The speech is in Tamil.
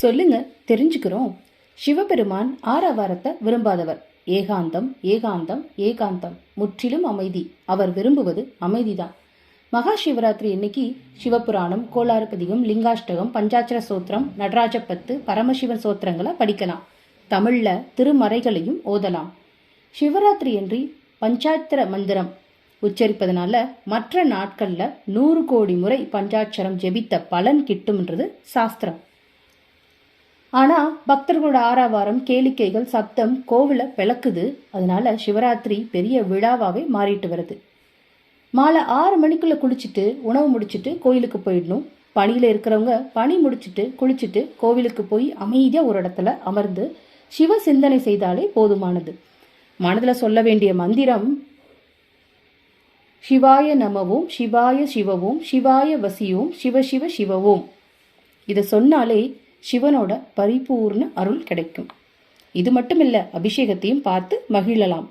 சொல்லுங்க தெரிஞ்சுக்கிறோம். சிவபெருமான் ஆரவாரத்தை விரும்பாதவர். ஏகாந்தம் ஏகாந்தம் ஏகாந்தம். முற்றிலும் அமைதி. அவர் விரும்புவது அமைதிதான். மகா சிவராத்திரி இன்னைக்கு சிவபுராணம் கோளாறுபதிகம் லிங்காஷ்டகம் பஞ்சாட்சர சோத்திரம் நடராஜப்பத்து பரமசிவன் சோத்திரங்களை படிக்கலாம். தமிழ்ல திருமறைகளையும் ஓதலாம். சிவராத்திரி என்று பஞ்சாட்சர மந்திரம். உச்சரிப்பதனால மற்ற நாட்கள்ல நூறு கோடி முறை பஞ்சாட்சரம் ஜெபித்த பலன் கிட்டும்ன்றது சாஸ்திரம். ஆனா பக்தர்களோட ஆறாவாரம் கேளிக்கைகள் சப்தம் கோவில பிளக்குது. அதனால சிவராத்திரி பெரிய விழாவாகவே மாறிட்டு வருது. மாலை ஆறு மணிக்குள்ள குளிச்சுட்டு உணவு முடிச்சிட்டு கோயிலுக்கு போயிடணும். பணியில இருக்கிறவங்க பணி முடிச்சிட்டு குளிச்சுட்டு கோவிலுக்கு போய் அமைதியா ஒரு இடத்துல அமர்ந்து சிவ சிந்தனை செய்தாலே போதுமானது. மனதில் சொல்ல வேண்டிய மந்திரம் சிவாய நமவும் சிவாய சிவவும் சிவாய வசியும் சிவ சிவ சிவவும். இதை சொன்னாலே சிவனோட பரிபூர்ண அருள் கிடைக்கும். இது மட்டும் இல்லை அபிஷேகத்தையும் பார்த்து மகிழலாம்.